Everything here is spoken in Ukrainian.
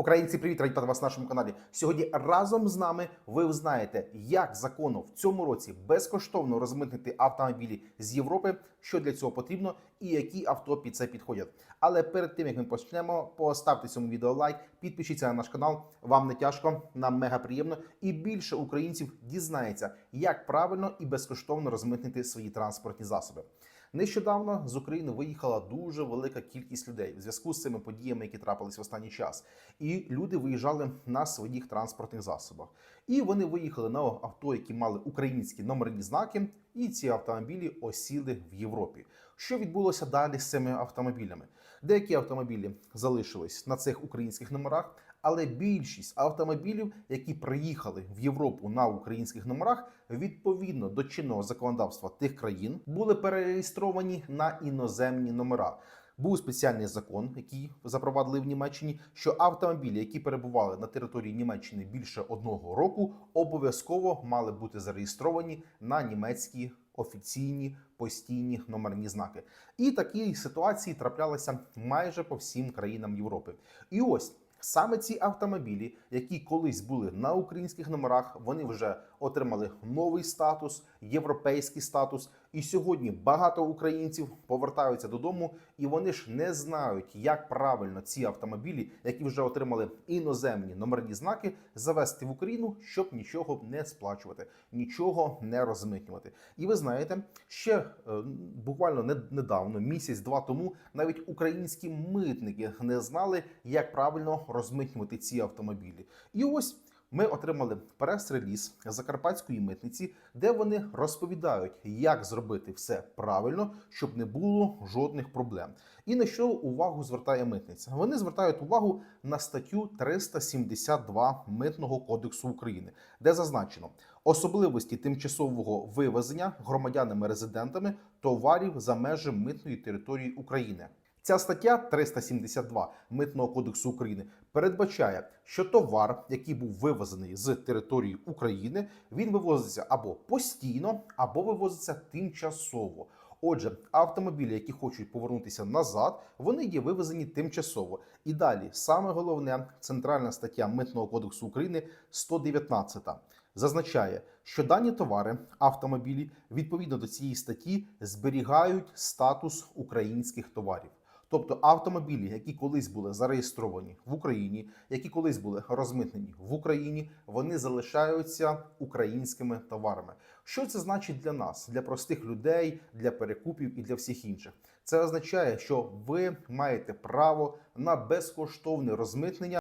Українці, привіт, раді вас на нашому каналі. Сьогодні разом з нами ви узнаєте, як законно в цьому році безкоштовно розмитнити автомобілі з Європи, що для цього потрібно, і які авто під це підходять. Але перед тим як ми почнемо, поставте цьому відео лайк, підпишіться на наш канал. Вам не тяжко, нам мега приємно, і більше українців дізнається, як правильно і безкоштовно розмитнити свої транспортні засоби. Нещодавно з України виїхала дуже велика кількість людей в зв'язку з цими подіями, які трапились в останній час. І люди виїжджали на своїх транспортних засобах. І вони виїхали на авто, які мали українські номерні знаки, і ці автомобілі осіли в Європі. Що відбулося далі з цими автомобілями? Деякі автомобілі залишились на цих українських номерах, але більшість автомобілів, які приїхали в Європу на українських номерах, відповідно до чинного законодавства тих країн, були перереєстровані на іноземні номера. Був спеціальний закон, який запровадили в Німеччині, що автомобілі, які перебували на території Німеччини більше одного року, обов'язково мали бути зареєстровані на німецькі офіційні постійні номерні знаки. І такі ситуації траплялися майже по всім країнам Європи. І ось. Саме ці автомобілі, які колись були на українських номерах, вони вже отримали новий статус, європейський статус. І сьогодні багато українців повертаються додому, і вони ж не знають, як правильно ці автомобілі, які вже отримали іноземні номерні знаки, завести в Україну, щоб нічого не сплачувати, нічого не розмитнювати. І ви знаєте, ще е, буквально недавно, місяць-два тому, навіть українські митники не знали, як правильно розмитнювати ці автомобілі. І ось. Ми отримали прес-реліз закарпатської митниці, де вони розповідають, як зробити все правильно, щоб не було жодних проблем. І на що увагу звертає митниця? Вони звертають увагу на статтю 372 Митного кодексу України, де зазначено особливості тимчасового вивезення громадянами-резидентами товарів за межі митної території України. Ця стаття 372 Митного кодексу України передбачає, що товар, який був вивезений з території України, він вивозиться або постійно, або вивозиться тимчасово. Отже, автомобілі, які хочуть повернутися назад, вони є вивезені тимчасово. І далі саме головне центральна стаття Митного кодексу України 119 зазначає, що дані товари, автомобілі відповідно до цієї статті зберігають статус українських товарів. Тобто автомобілі, які колись були зареєстровані в Україні, які колись були розмитнені в Україні, вони залишаються українськими товарами. Що це значить для нас, для простих людей, для перекупів і для всіх інших? Це означає, що ви маєте право на безкоштовне розмитнення